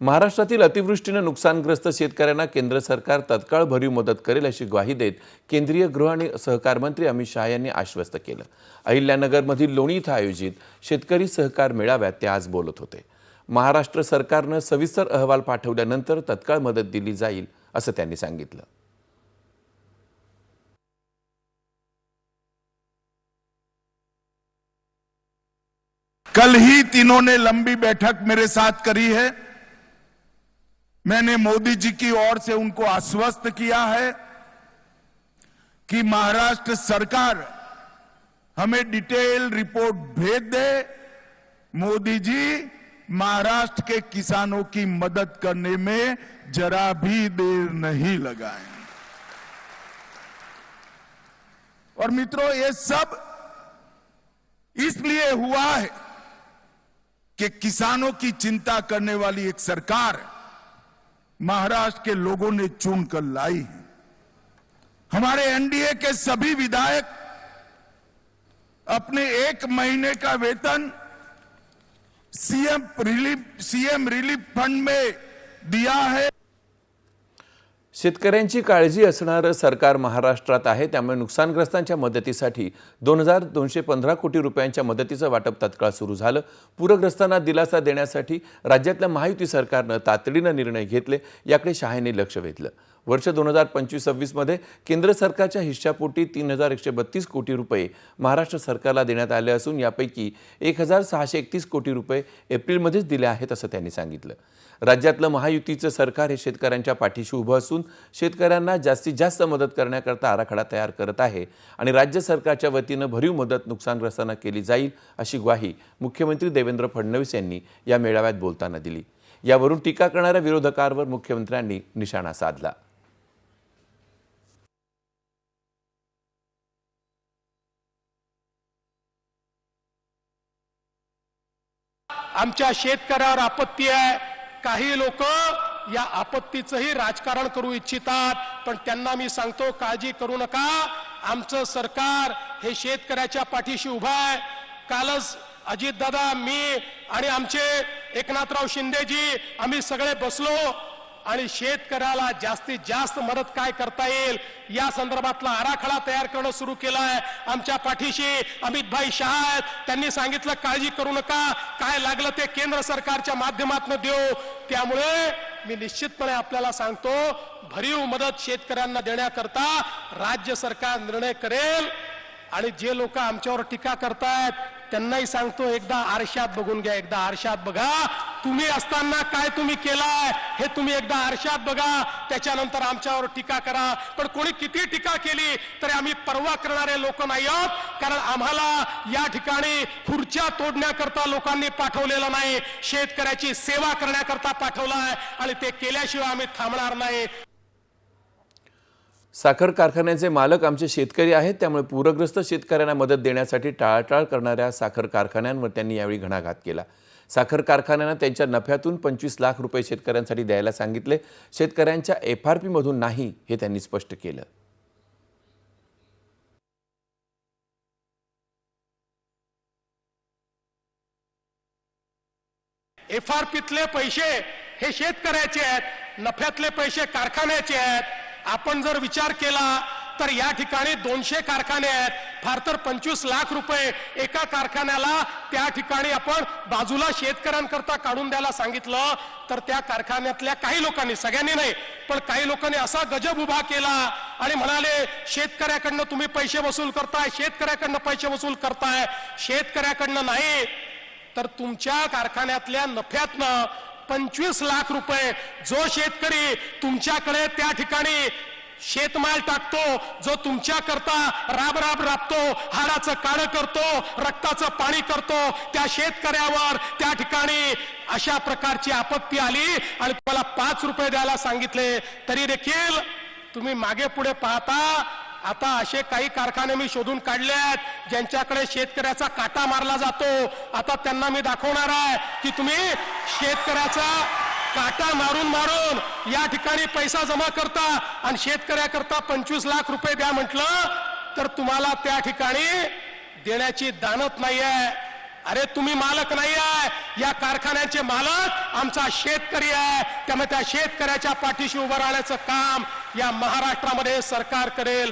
महाराष्ट्रातील अतिवृष्टीनं नुकसानग्रस्त शेतकऱ्यांना केंद्र सरकार तत्काळ भरीव मदत करेल अशी ग्वाही देत केंद्रीय गृह आणि सहकार मंत्री अमित शहा यांनी आश्वस्त केलं. अहिल्यानगरमधील लोणी इथं आयोजित शेतकरी सहकार मेळाव्यात ते आज बोलत होते. महाराष्ट्र सरकारनं सविस्तर अहवाल पाठवल्यानंतर तत्काळ मदत दिली जाईल असं त्यांनी सांगितलं. कल ही तीनों ने लंबी बैठक मेरे साथ करी है। मैंने मोदी जी की ओर से उनको आश्वस्त किया है कि महाराष्ट्र सरकार हमें डिटेल रिपोर्ट भेज दे। मोदी जी, महाराष्ट्र के किसानों की मदद करने में जरा भी देर नहीं लगाए। और मित्रों, ये सब इसलिए हुआ है कि किसानों की चिंता करने वाली एक सरकार महाराष्ट्र के लोगों ने चुनकर लाई है। हमारे एनडीए के सभी विधायक अपने एक महीने का वेतन CM relief CM relief fund में दिया है। शेतकऱ्यांची काळजी असणारं सरकार महाराष्ट्रात आहे त्यामुळे नुकसानग्रस्तांच्या मदतीसाठी दोन हजार दोनशे पंधरा कोटी रुपयांच्या मदतीचं वाटप तत्काळ सुरू झालं. पूरग्रस्तांना दिलासा देण्यासाठी राज्यातल्या महायुती सरकारनं तातडीनं निर्णय घेतले याकडे शहाने लक्ष वेधलं. वर्ष दोन हजार पंचवीस सव्वीसमध्ये केंद्र सरकारच्या हिश्शापोटी तीन हजार एकशे बत्तीस कोटी रुपये महाराष्ट्र सरकारला देण्यात आले असून यापैकी एक हजार सहाशे एकतीस कोटी रुपये एप्रिलमध्येच दिले आहेत असं त्यांनी सांगितलं. राज्यातलं महायुतीचं सरकार हे शेतकऱ्यांच्या पाठीशी उभं असून शेतकऱ्यांना जास्तीत जास्त मदत करण्याकरता आराखडा तयार करत आहे आणि राज्य सरकारच्या वतीनं भरीव मदत नुकसानग्रस्तांना केली जाईल अशी ग्वाही मुख्यमंत्री देवेंद्र फडणवीस यांनी या मेळाव्यात बोलताना दिली. यावरून टीका करणाऱ्या विरोधकांवर मुख्यमंत्र्यांनी निशाणा साधला. आमच्या शेतकऱ्यावर आपत्ती आहे. काही लोक या आपत्तीचंही राजकारण करू इच्छितात. पण त्यांना मी सांगतो काळजी करू नका. आमचं सरकार हे शेतकऱ्याच्या पाठीशी उभं आहे. कालच अजितदादा मी आणि आमचे एकनाथराव शिंदेजी आम्ही सगळे बसलो. आणि शेतकऱ्याला जास्तीत जास्त मदत काय करता येईल? या संदर्भातला आराखडा तयार करणं सुरू केलं आहे आमच्या पाठीशी अमितभाई शहा आहेत. त्यांनी सांगितलं काळजी करू नका. काय लागलं ते केंद्र सरकारच्या माध्यमातून देऊ. त्यामुळे मी निश्चितपणे आपल्याला सांगतो भरीव मदत शेतकऱ्यांना देण्याकरता राज्य सरकार निर्णय करेल आणि जे लोक आमच्यावर टीका करतायत त्यांनाही सांगतो एकदा आरशात बघून घ्या एकदा आरशात बघा. तुम्ही असताना काय तुम्ही केलाय हे तुम्ही एकदा आरशात बघा त्याच्यानंतर आमच्यावर टीका करा. पण कोणी किती टीका केली तरी आम्ही परवा करणारे लोक नाही आहोत कारण आम्हाला या ठिकाणी खुर्च्या तोडण्याकरता लोकांनी पाठवलेलं नाही शेतकऱ्याची सेवा करण्याकरता पाठवलाय आणि ते केल्याशिवाय आम्ही थांबणार नाही. साखर कारखान्याचे मालक आमचे शेतकरी आहेत त्यामुळे पूरग्रस्त शेतकऱ्यांना मदत देण्यासाठी टाळाटाळ करणाऱ्या साखर कारखान्यांवर त्यांनी यावेळी घणाघात केला. साखर कारखान्यानं त्यांच्या नफ्यातून पंचवीस लाख रुपये शेतकऱ्यांसाठी द्यायला सांगितले. शेतकऱ्यांच्या एफ आर पीमधून नाही हे त्यांनी स्पष्ट केलं. एफ आर पीतले पैसे हे शेतकऱ्याचे आहेत नफ्यातले पैसे कारखान्याचे आहेत. आपण जर विचार केला तर या ठिकाणी दोनशे कारखाने आहेत. फार तर पंचवीस लाख रुपये एका कारखान्याला त्या ठिकाणी आपण बाजूला शेतकऱ्यांकरता काढून द्यायला सांगितलं. तर त्या कारखान्यातल्या काही लोकांनी सगळ्यांनी नाही पण काही लोकांनी असा गजब उभा केला आणि म्हणाले शेतकऱ्याकडनं तुम्ही पैसे वसूल करताय शेतकऱ्याकडनं पैसे वसूल करताय शेतकऱ्याकडनं नाही. तर तुमच्या कारखान्यातल्या नफ्यातनं पंचवीस लाख रुपये जो शेतकरी तुमच्याकडे त्या ठिकाणी शेतमाल टाकतो जो तुमच्या करता राब राब राबतो हाडाचं काळं करतो रक्ताचं पाणी करतो त्या शेतकऱ्यावर त्या ठिकाणी अशा प्रकारची आपत्ती आली आणि तुम्हाला पाच रुपये द्यायला सांगितले. तरी देखील तुम्ही मागे पुढे पाहता आता असे काही कारखाने मी शोधून काढले आहेत ज्यांच्याकडे शेतकऱ्याचा काटा मारला जातो. आता त्यांना मी दाखवणार आहे की तुम्ही शेतकऱ्याचा काटा मारून मारून या ठिकाणी पैसा जमा करता आणि शेतकऱ्याकरता पंचवीस लाख रुपये द्या म्हटलं तर तुम्हाला त्या ठिकाणी देण्याची दानत नाहीये. अरे तुम्ही मालक नाही आहे या कारखान्याचे मालक आमचा शेतकरी आहे. त्यामुळे त्या शेतकऱ्याच्या पाठीशी उभं राहण्याचं काम या महाराष्ट्रामध्ये सरकार करेल